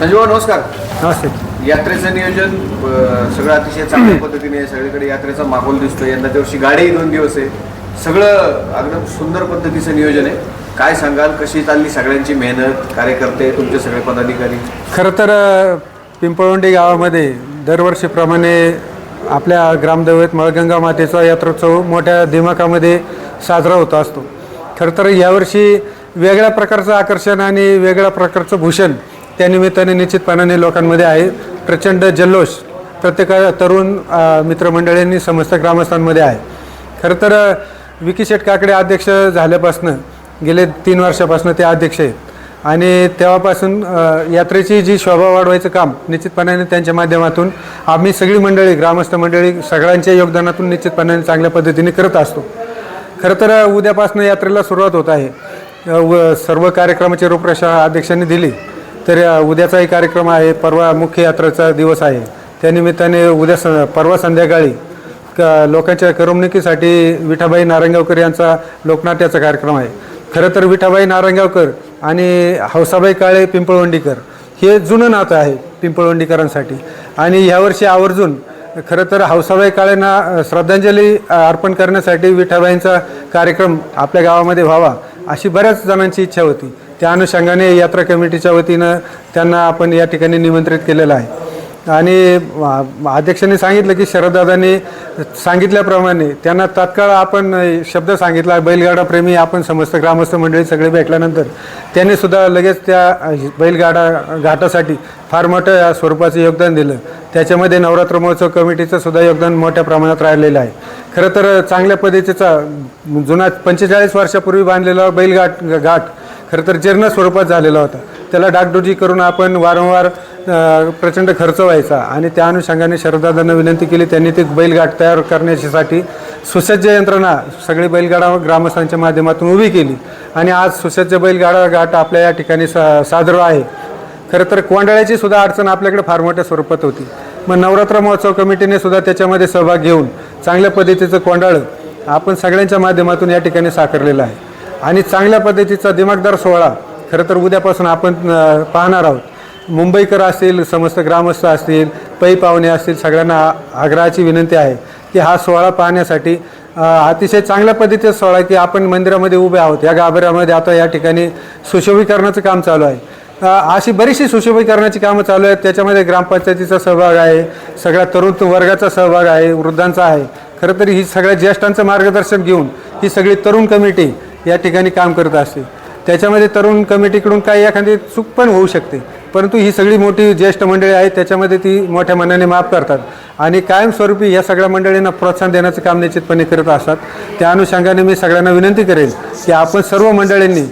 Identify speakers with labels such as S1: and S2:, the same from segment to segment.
S1: संजीव नमस्कार.
S2: नमस्ते.
S1: यात्रेचं नियोजन अ, सगळं अतिशय चांगल्या पद्धतीने आहे. सगळीकडे यात्रेचा माहोल दिसतोय. यंदाच्या वर्षी गाडीही दोन दिवस आहे. सगळं एकदम सुंदर पद्धतीचं नियोजन आहे. काय सांगाल? कशी चालली सगळ्यांची मेहनत? कार्यकर्ते तुमचे सगळे पदाधिकारी?
S2: खरं तर अ, पिंपळवंडी गावामध्ये दरवर्षीप्रमाणे आपल्या ग्रामदैवत मळगंगा मातेचा यात्रोत्सव मोठ्या दिमाखामध्ये साजरा होत असतो. खरं तर यावर्षी वेगळ्या प्रकारचं आकर्षण आणि वेगळ्या प्रकारचं भूषण त्या निमित्ताने निश्चितपणाने लोकांमध्ये आहे प्रचंड जल्लोष. प्रत्येक तरुण मित्रमंडळींनी समस्त ग्रामस्थांमध्ये आहे. खरं तर विकी शेठ काकडे अध्यक्ष झाल्यापासनं गेले तीन वर्षापासून ते अध्यक्ष आहेत. आणि तेव्हापासून यात्रेची जी शोभा वाढवायचं काम निश्चितपणाने त्यांच्या माध्यमातून आम्ही सगळी मंडळी ग्रामस्थ मंडळी सगळ्यांच्या योगदानातून निश्चितपणाने चांगल्या पद्धतीने करत असतो. खरं तर उद्यापासून यात्रेला सुरुवात होत आहे. व सर्व कार्यक्रमाची रूपरेषा अध्यक्षांनी दिली. तर उद्याचाही कार्यक्रम आहे. परवा मुख्य यात्रेचा दिवस आहे. त्यानिमित्ताने उद्या स परवा संध्याकाळी क लोकांच्या करमणुकीसाठी विठाबाई नारंगावकर यांचा लोकनाट्याचा कार्यक्रम आहे. खरं तर विठाबाई नारंगावकर आणि हौसाबाई काळे पिंपळवंडीकर हे जुनं नातं आहे पिंपळवंडीकरांसाठी. आणि ह्यावर्षी आवर्जून खरं तर हौसाबाई काळेंना श्रद्धांजली अर्पण करण्यासाठी विठाबाईंचा कार्यक्रम आपल्या गावामध्ये व्हावा अशी बऱ्याच जणांची इच्छा होती. त्या अनुषंगाने यात्रा कमिटीच्या वतीनं त्यांना आपण या ठिकाणी निमंत्रित केलेलं आहे. आणि अध्यक्षांनी सांगितलं की शरददादांनी सांगितल्याप्रमाणे त्यांना तात्काळ आपण शब्द सांगितला बैलगाडा प्रेमी आपण समस्त ग्रामस्थ मंडळी सगळे भेटल्यानंतर त्यांनी सुद्धा लगेच त्या बैलगाडा घाटासाठी फार मोठ्या स्वरूपाचं योगदान दिलं. त्याच्यामध्ये नवरात्र महोत्सव कमिटीचं सुद्धा योगदान मोठ्या प्रमाणात राहिलेलं आहे. खरं तर चांगल्या पद्धतीचा जुना पंचेचाळीस वर्षापूर्वी बांधलेला बैलगाट घाट खरं तर जीर्ण स्वरूपात झालेला होता. त्याला डागडुजी करून आपण वारंवार प्रचंड खर्च व्हायचा आणि त्या अनुषंगाने शरदादांना विनंती केली त्यांनी ते बैलगाट तयार करण्यासाठी सुसज्ज यंत्रणा सगळी बैलगाडा ग्रामस्थांच्या माध्यमातून उभी केली आणि आज सुसज्ज बैलगाडा घाट आपल्या या ठिकाणी सा सादर आहे. खरं तर कोंडाळ्याची सुद्धा अडचण आपल्याकडे फार मोठ्या स्वरूपात होती. मग नवरात्र महोत्सव कमिटीने सुद्धा त्याच्यामध्ये सहभाग घेऊन चांगल्या पद्धतीचं कोंडाळं आपण सगळ्यांच्या माध्यमातून या ठिकाणी साकारलेलं आहे. आणि चांगल्या पद्धतीचा दिमागदार सोहळा. खरं तर उद्यापासून आपण पाहणार आहोत. मुंबईकर असतील समस्त ग्रामस्थ असतील पै पाहुणे असतील सगळ्यांना आग्रहाची विनंती आहे की हा सोहळा पाहण्यासाठी अतिशय चांगल्या पद्धतीचा सोहळा की आपण मंदिरामध्ये उभे आहोत. या गाभाऱ्यामध्ये आता या ठिकाणी सुशोभीकरणाचं काम चालू आहे. अशी बरीचशी सुशोभीकरणाची कामं चालू आहेत. त्याच्यामध्ये ग्रामपंचायतीचा सहभाग आहे सगळ्या तरुण वर्गाचा सहभाग आहे वृद्धांचा आहे. खरं तर ही सगळ्या ज्येष्ठांचं मार्गदर्शन घेऊन ही सगळी तरुण कमिटी या ठिकाणी काम करत असते त्याच्यामध्ये तरुण कमिटीकडून काही एखादी चूक पण होऊ शकते. परंतु ही सगळी मोठी ज्येष्ठ मंडळी आहेत त्याच्यामध्ये ती मोठ्या मनाने माफ करतात. आणि कायमस्वरूपी या सगळ्या मंडळींना प्रोत्साहन देण्याचं काम निश्चितपणे करत असतात. त्या अनुषंगाने मी सगळ्यांना विनंती करेन की आपण सर्व मंडळींनी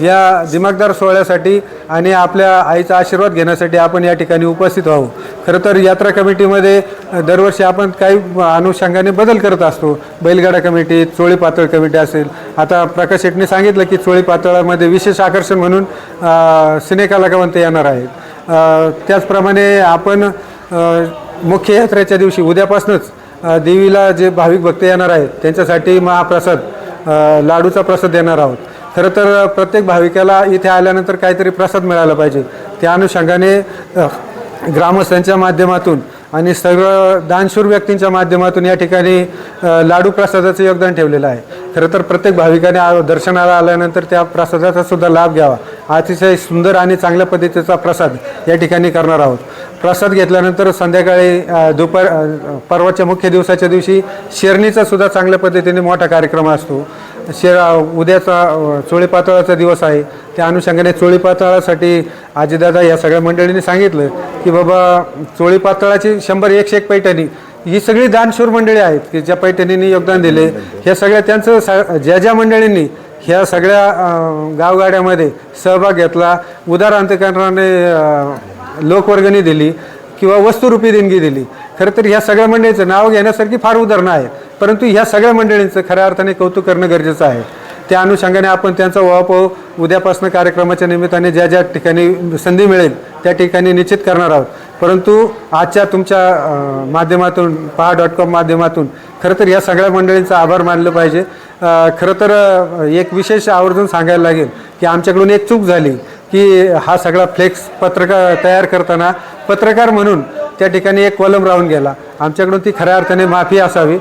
S2: या दिमागदार सोहळ्यासाठी आणि आपल्या आईचा आशीर्वाद घेण्यासाठी आपण या ठिकाणी उपस्थित व्हावं खरं तर यात्रा कमिटीमध्ये दरवर्षी आपण काही अनुषंगाने बदल करत असतो. बैलगाडा कमिटी चोळी पातळ कमिटी असेल. आता प्रकाश शेटने सांगितलं की चोळी पातळामध्ये विशेष आकर्षण म्हणून अ, सिनेकलाकावंत येणार आहेत. त्याचप्रमाणे आपण मुख्य यात्रेच्या दिवशी उद्यापासूनच देवीला जे भाविक भक्त येणार आहेत त्यांच्यासाठी महाप्रसाद लाडूचा प्रसाद देणार आहोत. खरं तर प्रत्येक भाविकाला इथे आल्यानंतर काहीतरी प्रसाद मिळाला पाहिजे. त्या अनुषंगाने ग्रामस्थांच्या माध्यमातून आणि सगळं दानशूर व्यक्तींच्या माध्यमातून या ठिकाणी लाडू प्रसादाचं योगदान ठेवलेलं आहे. खरं तर प्रत्येक भाविकाने दर्शनाला आल्यानंतर त्या प्रसादाचा सुद्धा लाभ घ्यावा. अतिशय सुंदर आणि चांगल्या पद्धतीचा प्रसाद या ठिकाणी करणार आहोत. प्रसाद घेतल्यानंतर संध्याकाळी दुपार पर्वाच्या परवाच्या मुख्य दिवसाच्या दिवशी शेरणीचा सुद्धा चांगल्या पद्धतीने मोठा कार्यक्रम असतो. शे उद्याचा चोळीपातळाचा चोळी पातळाचा दिवस आहे. त्या अनुषंगाने चोळी पातळासाठी आजीदादा या सगळ्या मंडळींनी सांगितलं की बाबा चोळी पातळाची शंभर एकशे एक पैठणी ही सगळी दानशूर मंडळी आहेत की ज्या पैठणींनी योगदान दिले. ह्या सगळ्या त्यांचं सा ज्या ज्या मंडळींनी ह्या सगळ्या गावगाड्यामध्ये सहभाग घेतला उदार अंतकरणाने लोकवर्गणी दिली किंवा वस्तुरूपी देणगी दिली. खरं तर ह्या सगळ्या मंडळीचं नाव घेण्यासारखी फार उदाहरणं आहेत. परंतु ह्या सगळ्या मंडळींचं खऱ्या अर्थाने कौतुक करणं गरजेचं आहे. त्या अनुषंगाने आपण त्यांचा उहापोह उद्यापासून कार्यक्रमाच्या निमित्ताने ज्या ज्या ठिकाणी संधी मिळेल त्या ठिकाणी निश्चित करणार आहोत. परंतु आजच्या तुमच्या माध्यमातून पहा डॉट कॉम माध्यमातून खरं तर या सगळ्या मंडळींचा आभार मानलं पाहिजे. खरं तर एक विशेष आवर्जून सांगायला लागेल की आमच्याकडून एक चूक झाली की हा सगळा फ्लेक्स पत्रकार तयार करताना पत्रकार म्हणून त्या ठिकाणी एक कॉलम राहून गेला. आमच्याकडून ती खऱ्या अर्थाने माफी असावी.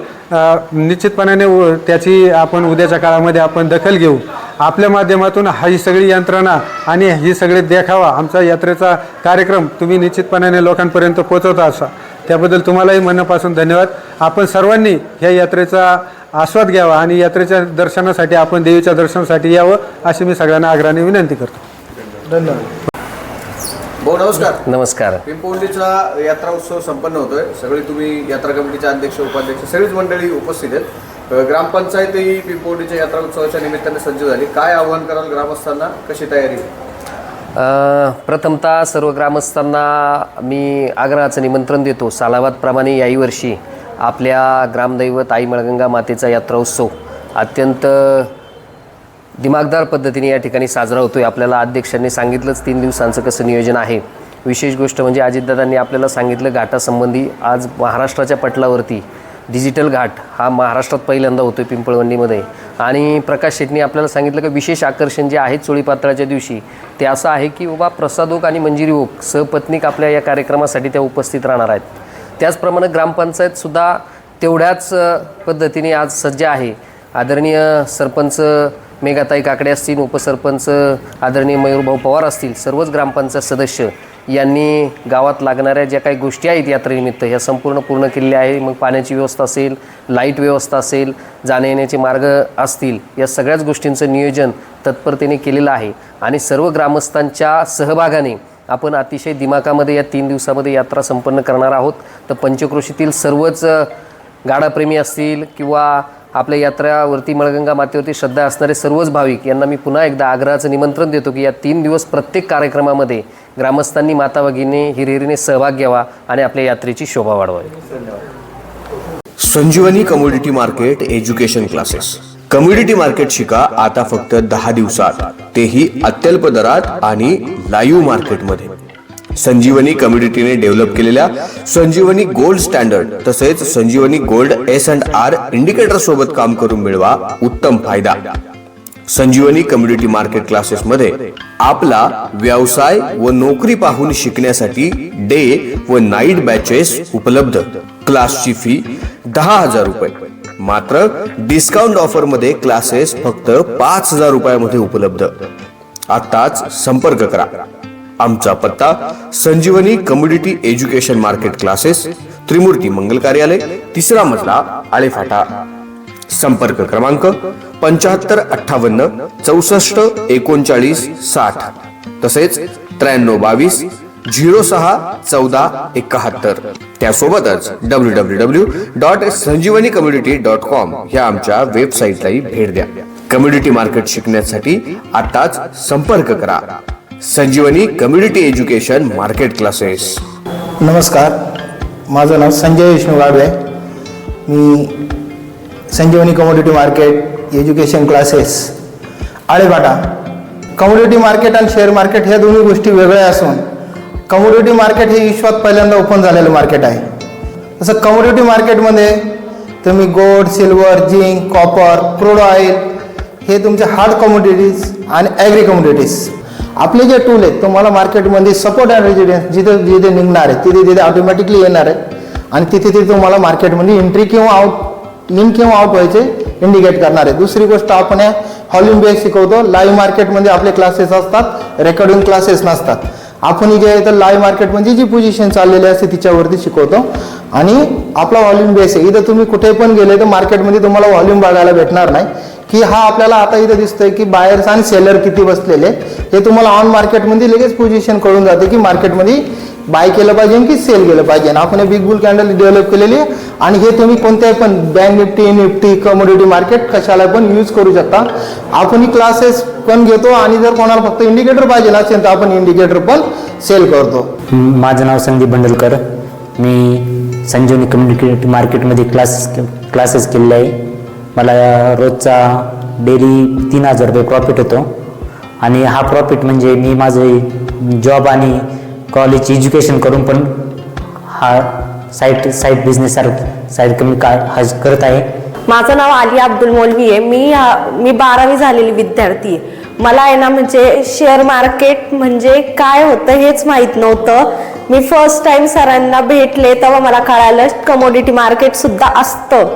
S2: निश्चितपणाने उ- त्याची आपण उद्याच्या काळामध्ये आपण दखल घेऊ. आपल्या माध्यमातून हा ही सगळी यंत्रणा आणि ही सगळे देखावा आमचा यात्रेचा कार्यक्रम तुम्ही निश्चितपणाने लोकांपर्यंत पोचवता असा. त्याबद्दल तुम्हालाही मनापासून धन्यवाद. आपण सर्वांनी ह्या यात्रेचा आस्वाद घ्यावा आणि यात्रेच्या दर्शनासाठी आपण देवीच्या दर्शनासाठी यावं अशी मी सगळ्यांना आग्रहाने विनंती करतो.
S1: धन्यवाद. भाऊ नमस्कार.
S3: नमस्कार.
S1: पिंपवलीचा यात्रा उत्सव संपन्न होतोय. सगळे तुम्ही यात्रा कमिटीचे अध्यक्ष उपाध्यक्ष सगळीच मंडळी उपस्थित आहेत. अ, ग्रामपंचायतही पिंपवलीच्या यात्रा उत्सवाच्या निमित्ताने सज्ज झाली. काय आव्हान कराल ग्रामस्थांना? कशी तयारी?
S3: प्रथमतः सर्व ग्रामस्थांना मी आग्रहाचं निमंत्रण देतो. सालाबादप्रमाणे याही वर्षी आपल्या ग्रामदैवत आई मळगंगा मातेचा यात्रा उत्सव अत्यंत दिमागदार पद्धतीने या ठिकाणी साजरा होतो आहे आपल्याला अध्यक्षांनी सांगितलंच तीन दिवसांचं कसं नियोजन आहे. विशेष गोष्ट म्हणजे अजितदादांनी आपल्याला सांगितलं घाटासंबंधी आज महाराष्ट्राच्या पटलावरती डिजिटल घाट हा महाराष्ट्रात पहिल्यांदा होतो आहे पिंपळवंडीमध्ये. आणि प्रकाश शेटनी आपल्याला सांगितलं की विशेष आकर्षण जे आहे चोळीपात्राच्या दिवशी ते असं आहे की बाबा प्रसादोक आणि मंजिरी ओक सहपत्नीक आपल्या या कार्यक्रमासाठी त्या उपस्थित राहणार आहेत. त्याचप्रमाणे ग्रामपंचायतसुद्धा तेवढ्याच पद्धतीने आज सज्ज आहे. आदरणीय सरपंच मेघाताई काकडे असतील उपसरपंच आदरणीय मयूरभाऊ पवार असतील सर्वच ग्रामपंचायत सदस्य यांनी गावात लागणाऱ्या ज्या काही गोष्टी आहेत यात्रेनिमित्त ह्या संपूर्ण पूर्ण केलेल्या आहे मग पाण्याची व्यवस्था असेल लाइट व्यवस्था असेल जाण्यायेण्याचे मार्ग असतील या सगळ्याच गोष्टींचं नियोजन तत्परतेने केलेलं आहे. आणि सर्व ग्रामस्थांच्या सहभागाने आपण अतिशय दिमाकामध्ये या तीन दिवसामध्ये यात्रा संपन्न करणार आहोत. तर पंचक्रोशीतील सर्वच गाडाप्रेमी असतील किंवा आपल्या यात्रावरती मळगंगा मातेवरती श्रद्धा असणारे सर्वच भाविक यांना मी पुन्हा एकदा आग्रहाचं निमंत्रण देतो की या तीन दिवस प्रत्येक कार्यक्रमामध्ये ग्रामस्थांनी माता भगिनी हिरिहिरीने सहभाग घ्यावा आणि आपल्या यात्रेची शोभा वाढवावी.
S4: Sanjivani community market education classes. Community market शिका आता फक्त दहा दिवसात. तेही अत्यल्प दरात आणि लाईव्ह मार्केटमध्ये. संजीवनी कम्युनिटीने डेव्हलप केलेल्या संजीवनी गोल्ड स्टँडर्ड तसेच Sanjivani gold S and R indicator सोबत काम करून मिळवा उत्तम फायदा. संजीवनी कम्युनिटी मार्केट क्लासेस मध्ये आपला व्यवसाय व नोकरी पाहून शिकण्यासाठी डे व नाईट बॅचेस उपलब्ध. क्लासची फी दहा हजार रुपये. मात्र डिस्काउंट ऑफरमध्ये क्लासेस फक्त पाच हजार रुपयामध्ये उपलब्ध. आताच संपर्क करा. आमचा पत्ता Sanjivani community education market classes Trimurti Mangal कार्यालय तिसरा मजला आळेफाटा. संपर्क क्रमांक पंच्याहत्तर अठ्ठावन्न चौसष्ट एकोणचाळीस साठ. तसेच त्र्याण्णव बावीस झिरो सहा चौदा एकाहत्तर. त्यासोबतच W W W dot Sanjivani community dot com ह्या आमच्या वेबसाईटलाही भेट द्या. कम्युनिटी मार्केट शिकण्यासाठी आताच संपर्क करा. Sanjivani community education market classes.
S5: नमस्कार माझं नाव संजय विष्णू गाडवे. मी Sanjivani commodity market education classes Alephata commodity market आणि शेअर मार्केट ह्या दोन्ही गोष्टी वेगळ्या असून कमोडिटी मार्केट हे विश्वात पहिल्यांदा ओपन झालेलं मार्केट आहे. तसं कमोडिटी मार्केटमध्ये तुम्ही gold silver zinc copper crude oil हे तुमचे हार्ड कमोडिटीज आणि ॲग्री कमोडिटीज आपले जे टूल आहेत तुम्हाला मार्केटमध्ये सपोर्ट अँड रेजिडेन्स जिथे जिथे निघणार आहे तिथे तिथे ऑटोमॅटिकली येणार आहे. आणि तिथे तिथे तुम्हाला मार्केटमध्ये एंट्री किंवा आउट इन किंवा आउट व्हायचे इंडिकेट करणार आहे. दुसरी गोष्ट आपण या हॉल्यूम बेस शिकवतो लाईव्ह मार्केटमध्ये आपले क्लासेस असतात रेकॉर्डिंग क्लासेस नसतात. आपण जे आहे तर लाईव्ह मार्केटमध्ये जी पोझिशन चाललेली असते तिच्यावरती शिकवतो. आणि आपला व्हॉल्यूम बेस आहे. इथं तुम्ही कुठे पण गेले तर मार्केटमध्ये तुम्हाला व्हॉल्यूम बघायला भेटणार नाही. की हा आपल्याला आता इथं दिसतोय की बायर्स आणि सेलर किती बसलेले हे तुम्हाला ऑन मार्केटमध्ये लगेच पोझिशन कळून जाते की मार्केटमध्ये बाय केलं पाहिजे की सेल केलं पाहिजे. आपण हे बिग बुल कॅन्डल डेव्हलप केलेली आहे. आणि हे तुम्ही कोणत्याही पण bank nifty nifty commodity market कशाला पण यूज करू शकता. आपण ही क्लासेस पण घेतो आणि जर कोणाला फक्त इंडिकेटर पाहिजे असेल तर आपण इंडिकेटर पण सेल करतो.
S6: माझं नाव संदीप बंडलकर. मी संजीवनी कम्युनिकेट मार्केटमध्ये क्लासेस क्लासेस केलेले आहे. मला रोजचा डेली तीन हजार रुपये प्रॉफिट होतो आणि हा प्रॉफिट म्हणजे मी माझे जॉब आणि कॉलेज एज्युकेशन करून पण हा साईट साईट बिझनेस साईट कमी का हा करत आहे.
S7: माझं नाव आलिया अब्दुल मौलवी आहे. मी मी बारावी झालेली विद्यार्थी आहे. मला आहे ना म्हणजे शेअर मार्केट म्हणजे काय होतं हेच माहीत नव्हतं. मी फर्स्ट टाइम सरांना भेटले तेव्हा मला कळालं कमोडिटी मार्केट सुद्धा असतं.